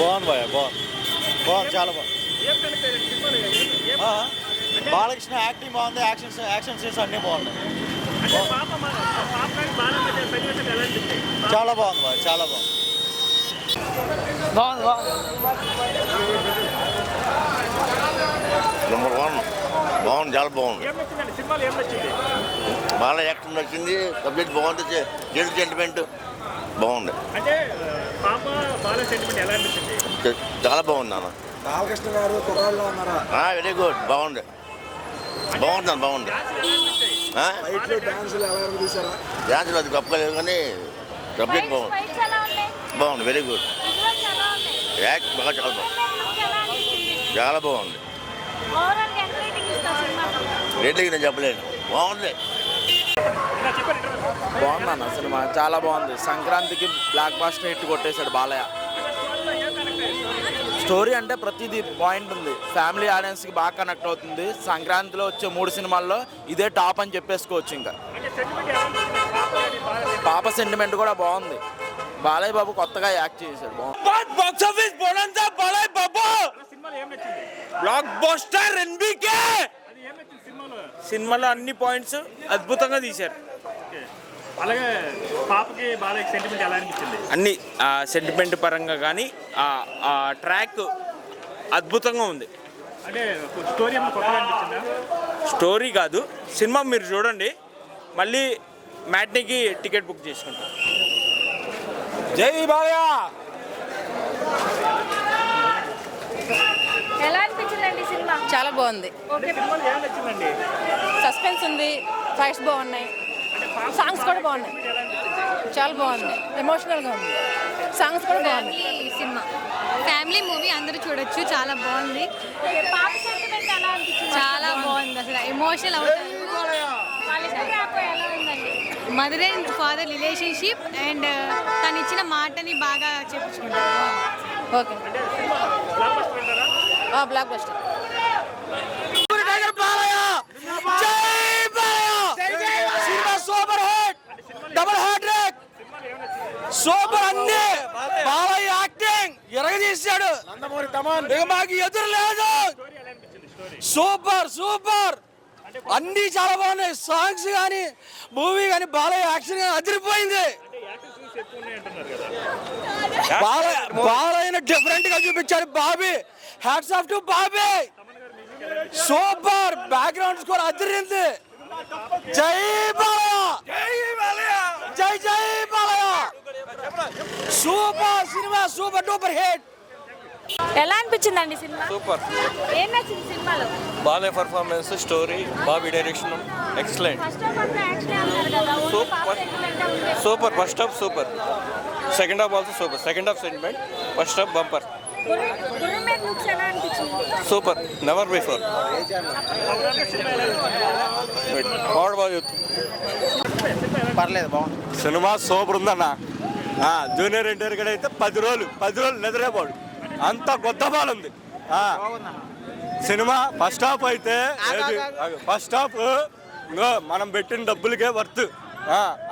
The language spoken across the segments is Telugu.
బాగుంది భయ బాగుంది. బాగుంది చాలా బాగుంది. బాలకృష్ణ యాక్టింగ్ బాగుంది యాక్షన్ యాక్షన్ సీన్స్ అన్నీ బాగున్నాయి. చాలా బాగుంది భయ చాలా బాగుంది. బాగుంది బాగుంది. నెంబర్ వన్ బాగుంది చాలా బాగుంది. బాగా యాక్షన్ నచ్చింది సబ్జెక్ట్ బాగుంది జెల్ సెంటిమెంట్ బాగుంది. అంటే పాప బాల సెంటిమెంట్ ఎలా అనిపించింది? చ- చాలా బాగుంది నాన్న. బాలకృష్ణ గారు కుర్రాళ్ళు ఉన్నారా? Very good. బాగుంది. బాగుంది నాన్న బాగుంది. డాన్స్ ఎలా అనిపించాయి? ఫైట్లు డాన్సులు ఎలా తీసారా డ్యాన్స్ అది కానీ సబ్జెక్ట్ బాగుంది. బాగుంది వెరీ గుడ్. యాక్ట్ బాగా చాలా బాగుంది. చాలా బాగుంది. రేట్లకి నేను చెప్పలేను. బాగుంది. ఇలా చెప్పండి ఇంటర్వ్యూ. బాగుంది సినిమా. చాలా బాగుంది. సంక్రాంతికి బ్లాక్ బాస్టర్ హిట్ కొట్టేశాడు బాలయ్య. స్టోరీ అంటే ప్రతిదీ పాయింట్ ఉంది. ఫ్యామిలీ ఆడియన్స్కి బాగా కనెక్ట్ అవుతుంది. సంక్రాంతిలో వచ్చే మూడు సినిమాల్లో ఇదే టాప్ అని చెప్పేసుకోవచ్చు ఇంకా. పాప సెంటిమెంట్ కూడా బాగుంది. బాలయ్య బాబు కొత్తగా యాక్ట్ చేశాడు. బాగుంది. బాక్స్ ఆఫీస్ బోనంతా బాలయ్య బాబు. అలా సినిమాలో ఏం నచ్చింది? బ్లాక్ బస్టర్ ఎన్బికే సినిమాలో అన్ని పాయింట్స్ అద్భుతంగా తీశారు. అలాగే పాపకి బాలకి సెంటిమెంట్ ఎలా అనిపించింది? అన్ని సెంటిమెంట్ పరంగా కానీ ఆ ట్రాక్ అద్భుతంగా ఉంది. అంటే స్టోరీ కాదు సినిమా మీరు చూడండి మళ్ళీ మ్యాట్నీకి టికెట్ బుక్ చేసుకుంటాం. జై బాలయ్య! ఎలా చాలా బాగుంది. సస్పెన్స్ ఉంది ఫైట్స్ బాగున్నాయి. సాంగ్స్ కూడా బాగున్నాయి. చాలా బాగుంది. ఎమోషనల్గా ఉంది. సాంగ్స్ కూడా బాగున్నాయి. Family cinema. ఫ్యామిలీ మూవీ అందరూ చూడొచ్చు చాలా బాగుంది. చాలా బాగుంది అసలు ఎమోషనల్ అవుతుంది mother and father relationship and తను ఇచ్చిన మాటని బాగా చెప్పుకుంటారు ఓకే. బ్లాక్ బస్టర్ అంటారా blockbuster super hit double hat-trick super అన్ని బాలయ్య యాక్టింగ్ ఎరగదీశాడు ఇక మాకు ఎదురు లేదు. Super super. అన్ని చాలా బాగున్నాయి. సాంగ్స్ కానీ మూవీ కానీ బాలయ్య యాక్షన్ కానీ అదిరిపోయింది. బాలయ్య డిఫరెంట్గా చూపించాడు Bobby. Hats off to Bobby. Super. Background score అదిరింది. జై బాలయ్య. జై జై Balayya super cinema super duper hit. ఎలా అనిపించిందండి సినిమా? సూపర్. ఏం నచ్చింది సినిమాలో? Balayya performance story Bobby direction excellent ఉంది. Super first half super second half also super second half sentiment first half bumper super never before వాడు బాగా పర్లేదు బాగుంది. సినిమా సూపర్ ఉందన్న. జూనియర్ ఎన్టీఆర్ గడ అయితే పది రోజులు పది రోజులు నిద్రపోడు. అంత కొత్త బాల్ ఉంది. ఆ, సినిమా ఫస్ట్ హాఫ్ అయితే ఫస్ట్ హాఫ్ మనం పెట్టిన డబ్బులకే వర్త్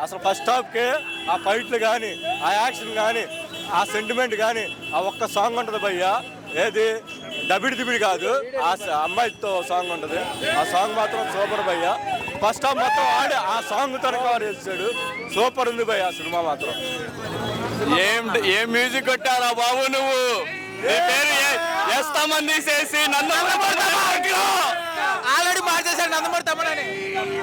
అసలు ఫస్ట్ హాఫ్కి ఆ ఫైట్లు కానీ ఆ యాక్షన్ కానీ ఆ సెంటిమెంట్ కానీ ఆ ఒక్క సాంగ్ ఉంటుంది భయ్యా. ఏది? డబిడి దిబిడి కాదు. ఆ అమ్మాయితో సాంగ్ ఉంటుంది. ఆ సాంగ్ మాత్రం సూపర్ భయ్యా. ఫస్ట్ హాఫ్ మొత్తం ఆడి ఆ సాంగ్ వాడు వేసాడు సూపర్ ఉంది భయ్యా ఆ సినిమా మాత్రం. ఏం ఏం మ్యూజిక్ కొట్టారా బాబు నువ్వు? నీ పేరు ఎస్తామంది చేసి నన్ను ఆల్రెడీ మార్చేశాడు నందమూరి తమ్ముడని